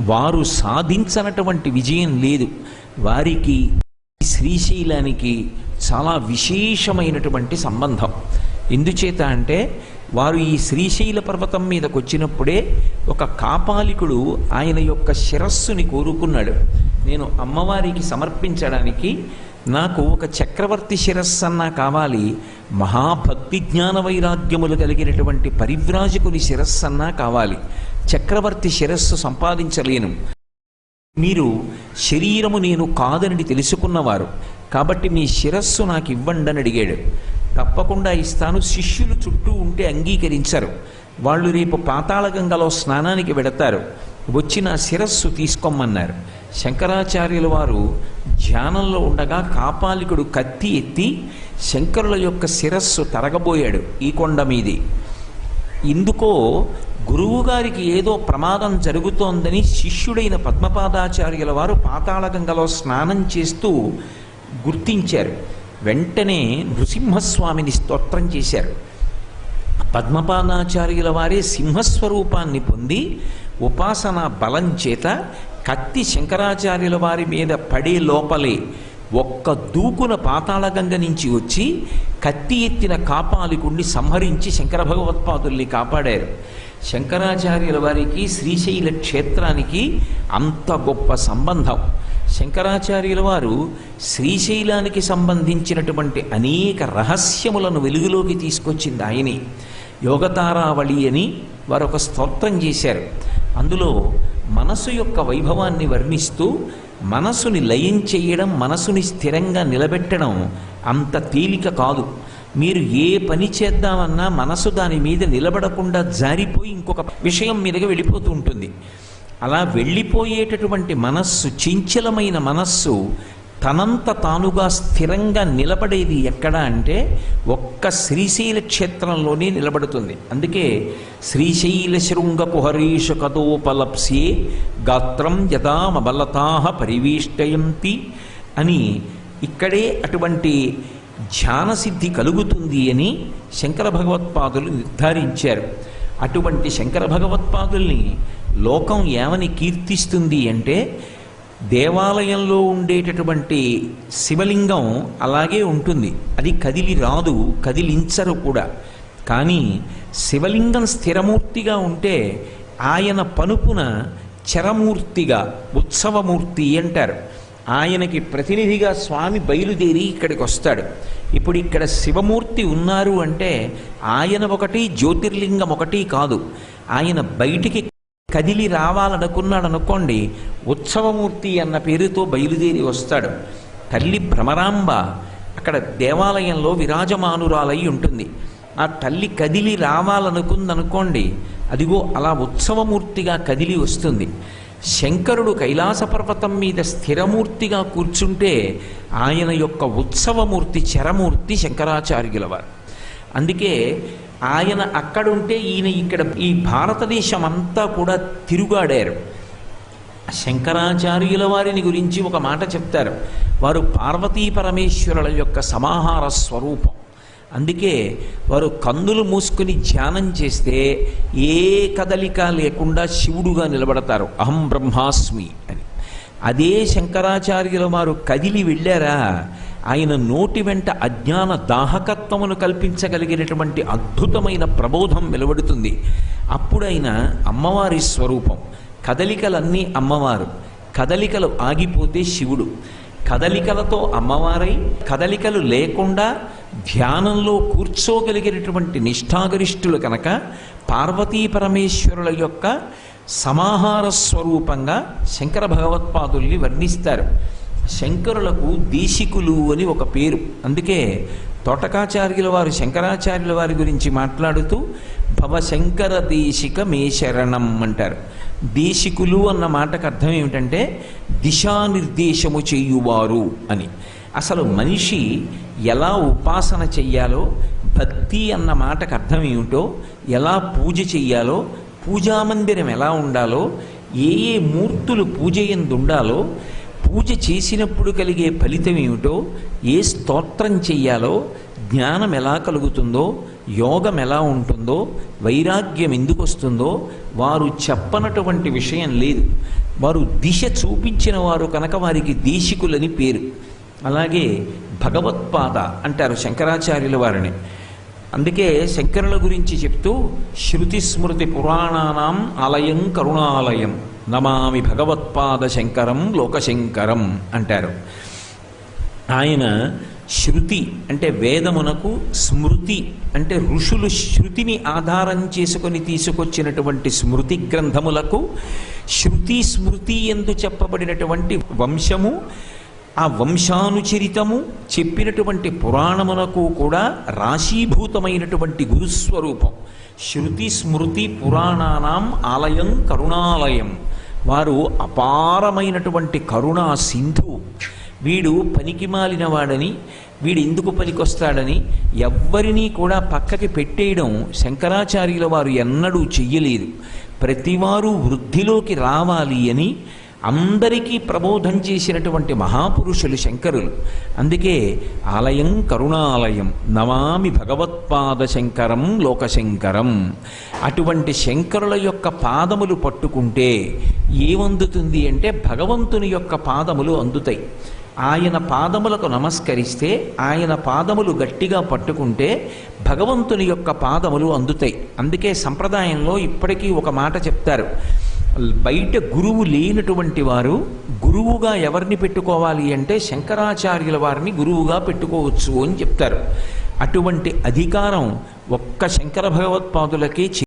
వారు సాధించనటువంటి విజయం లేదు. వారికి శ్రీశైలానికి చాలా విశేషమైనటువంటి సంబంధం. ఎందుచేత అంటే వారు ఈ శ్రీశైల పర్వతం మీదకు వచ్చినప్పుడే ఒక కాపాలికుడు ఆయన యొక్క శిరస్సుని కోరుకున్నాడు. నేను అమ్మవారికి సమర్పించడానికి నాకు ఒక చక్రవర్తి శిరస్సన్నా కావాలి మహాభక్తి జ్ఞాన వైరాగ్యములు కలిగినటువంటి పరివ్రాజకుని శిరస్సన్నా కావాలి. చక్రవర్తి శిరస్సు సంపాదించలేను. మీరు శరీరము నేను కాదని తెలుసుకున్నవారు కాబట్టి మీ శిరస్సు నాకు ఇవ్వండి అని అడిగాడు. తప్పకుండా ఇస్తాను శిష్యులు చుట్టూ ఉంటే అంగీకరించరు. వాళ్ళు రేపు పాతాళగంగలో స్నానానికి వెడతారు. వచ్చి నా శిరస్సు తీసుకోమన్నారు. శంకరాచార్యుల వారు ధ్యానంలో ఉండగా కాపాలికుడు కత్తి ఎత్తి శంకరుల యొక్క శిరస్సు తరగబోయాడు ఈ కొండ మీది. ఇందుకో గురువుగారికి ఏదో ప్రమాదం జరుగుతోందని శిష్యుడైన పద్మపాదాచార్యుల వారు పాతాళగంగలో స్నానం చేస్తూ గుర్తించారు. వెంటనే నృసింహస్వామిని స్తోత్రం చేశారు. పద్మపాదాచార్యుల వారే సింహస్వరూపాన్ని పొంది ఉపాసన బలం చేత కత్తి శంకరాచార్యుల వారి మీద పడే లోపలే ఒక్క దూకున పాతాళగంగ నుంచి వచ్చి కత్తి ఎత్తిన కాపాలికుణ్ణి సంహరించి శంకర భగవత్పాదుల్ని కాపాడారు. శంకరాచార్యుల వారికి శ్రీశైల క్షేత్రానికి అంత గొప్ప సంబంధం. శంకరాచార్యుల వారు శ్రీశైలానికి సంబంధించినటువంటి అనేక రహస్యములను వెలుగులోకి తీసుకొచ్చింది ఆయనే. యోగతారావళి అని వారు ఒక స్తోత్రం చేశారు. అందులో మనసు యొక్క వైభవాన్ని వర్ణిస్తూ మనసుని లయం చేయడం మనసుని స్థిరంగా నిలబెట్టడం అంత తేలిక కాదు. మీరు ఏ పని చేద్దామన్నా మనసు దాని మీద నిలబడకుండా జారిపోయి ఇంకొక విషయం మీదగా వెళ్ళిపోతూ ఉంటుంది. అలా వెళ్ళిపోయేటటువంటి మనస్సు చంచలమైన మనస్సు తనంత తానుగా స్థిరంగా నిలబడేది ఎక్కడ అంటే ఒక్క శ్రీశైల క్షేత్రంలోనే నిలబడుతుంది. అందుకే శ్రీశైల శృంగపు కుహరీష కథోపలప్స్యే గాత్రం యథామబలతా పరివేష్టయంతి అని ఇక్కడే అటువంటి ధ్యానసిద్ధి కలుగుతుంది అని శంకర భగవత్పాదులు నిర్ధారించారు. అటువంటి శంకర భగవత్పాదుల్ని లోకం ఏమని కీర్తిస్తుంది అంటే దేవాలయంలో ఉండేటటువంటి శివలింగం అలాగే ఉంటుంది. అది కదిలి రాదు కదిలించరు కూడా. కానీ శివలింగం స్థిరమూర్తిగా ఉంటే ఆయన పనుపున చరమూర్తిగా ఉత్సవమూర్తి అంటారు. ఆయనకి ప్రతినిధిగా స్వామి బయలుదేరి ఇక్కడికి వస్తాడు ఇప్పుడు ఇక్కడ శివమూర్తి ఉన్నారు అంటే ఆయన ఒకటి జ్యోతిర్లింగం ఒకటి కాదు. ఆయన బయటికి కదిలి రావాలనుకున్నాడు అనుకోండి ఉత్సవమూర్తి అన్న పేరుతో బయలుదేరి వస్తాడు. తల్లి భ్రమరాంబ అక్కడ దేవాలయంలో విరాజమానురాలై ఉంటుంది. ఆ తల్లి కదిలి రావాలనుకుందనుకోండి అదిగో అలా ఉత్సవమూర్తిగా కదిలి వస్తుంది. శంకరుడు కైలాస పర్వతం మీద స్థిరమూర్తిగా కూర్చుంటే ఆయన యొక్క ఉత్సవమూర్తి చరమూర్తి శంకరాచార్యుల వారు అందుకే ఆయన అక్కడుంటే ఈయన ఇక్కడ ఈ భారతదేశం అంతా కూడా తిరుగాడారు. శంకరాచార్యుల వారిని గురించి ఒక మాట చెప్తారు. వారు పార్వతీ పరమేశ్వరుల యొక్క సమాహార స్వరూపం. అందుకే వారు కందులు మూసుకుని ధ్యానం చేస్తే ఏ కదలిక లేకుండా శివుడుగా నిలబడతారు. అహం బ్రహ్మాస్మి అని. అదే శంకరాచార్యుల వారు కదిలి వెళ్ళారా? ఆయన నోటి వెంట అజ్ఞాన దాహకత్వమును కల్పించగలిగినటువంటి అద్భుతమైన ప్రబోధం వెలువడుతుంది. అప్పుడైన అమ్మవారి స్వరూపం కదలికలన్నీ అమ్మవారు కదలికలు ఆగిపోతే శివుడు. కదలికలతో అమ్మవారై కదలికలు లేకుండా ధ్యానంలో కూర్చోగలిగినటువంటి నిష్ఠాగరిష్ఠులు కనుక పార్వతీ పరమేశ్వరుల యొక్క సమాహార స్వరూపంగా శంకర భగవత్పాదుల్ని వర్ణిస్తారు. శంకరులకు దేశికులు అని ఒక పేరు. అందుకే తోటకాచార్యుల వారు శంకరాచార్యుల వారి గురించి మాట్లాడుతూ భవశంకర దేశిక మే శరణం అంటారు. దేశికులు అన్న మాటకు అర్థం ఏమిటంటే దిశానిర్దేశము చేయువారు అని. అసలు మనిషి ఎలా ఉపాసన చెయ్యాలో భక్తి అన్న మాటకు అర్థం ఏమిటో ఎలా పూజ చెయ్యాలో పూజామందిరం ఎలా ఉండాలో ఏ ఏ మూర్తులు పూజ ఎందు ఉండాలో పూజ చేసినప్పుడు కలిగే ఫలితం ఏమిటో ఏ స్తోత్రం చెయ్యాలో జ్ఞానం ఎలా కలుగుతుందో యోగం ఎలా ఉంటుందో వైరాగ్యం ఎందుకు వస్తుందో వారు చెప్పనటువంటి విషయం లేదు. వారు దిశ చూపించిన వారు కనుక వారికి దేశికులని పేరు. అలాగే భగవత్పాద అంటారు శంకరాచార్యుల వారిని. అందుకే శంకరుల గురించి చెప్తూ శృతి స్మృతి పురాణానాం ఆలయం కరుణాలయం. నమామి భగవత్పాద శంకరం లోకశంకరం అంటారు. ఆయన శృతి అంటే వేదమునకు స్మృతి అంటే ఋషులు శృతిని ఆధారం చేసుకొని తీసుకొచ్చినటువంటి స్మృతి గ్రంథములకు శృతి స్మృతి ఎందు చెప్పబడినటువంటి వంశము ఆ వంశానుచరితము చెప్పినటువంటి పురాణమునకు కూడా రాశీభూతమైనటువంటి గురుస్వరూపం. శృతి స్మృతి పురాణానాం ఆలయం కరుణాలయం. వారు అపారమైనటువంటి కరుణా సింధు. వీడు పనికి మాలినవాడని వీడు ఎందుకు పనికొస్తాడని ఎవ్వరినీ కూడా పక్కకి పెట్టేయడం శంకరాచార్యుల వారు ఎన్నడూ చెయ్యలేదు. ప్రతివారు వృద్ధిలోకి రావాలి అని అందరికీ ప్రబోధం చేసినటువంటి మహాపురుషులు శంకరులు. అందుకే ఆలయం కరుణాలయం నమామి భగవత్పాద శంకరం లోకశంకరం. అటువంటి శంకరుల యొక్క పాదములు పట్టుకుంటే ఏమందుతుంది అంటే భగవంతుని యొక్క పాదములు అందుతాయి. ఆయన పాదములకు నమస్కరిస్తే ఆయన పాదములు గట్టిగా పట్టుకుంటే భగవంతుని యొక్క పాదములు అందుతాయి. అందుకే సంప్రదాయంలో ఇప్పటికీ ఒక మాట చెప్తారు. బయట గురువు లేనటువంటి వారు గురువుగా ఎవరిని పెట్టుకోవాలి అంటే శంకరాచార్యుల వారిని గురువుగా పెట్టుకోవచ్చు అని చెప్తారు. అటువంటి అధికారం ఒక్క శంకర భగవత్పాదులకే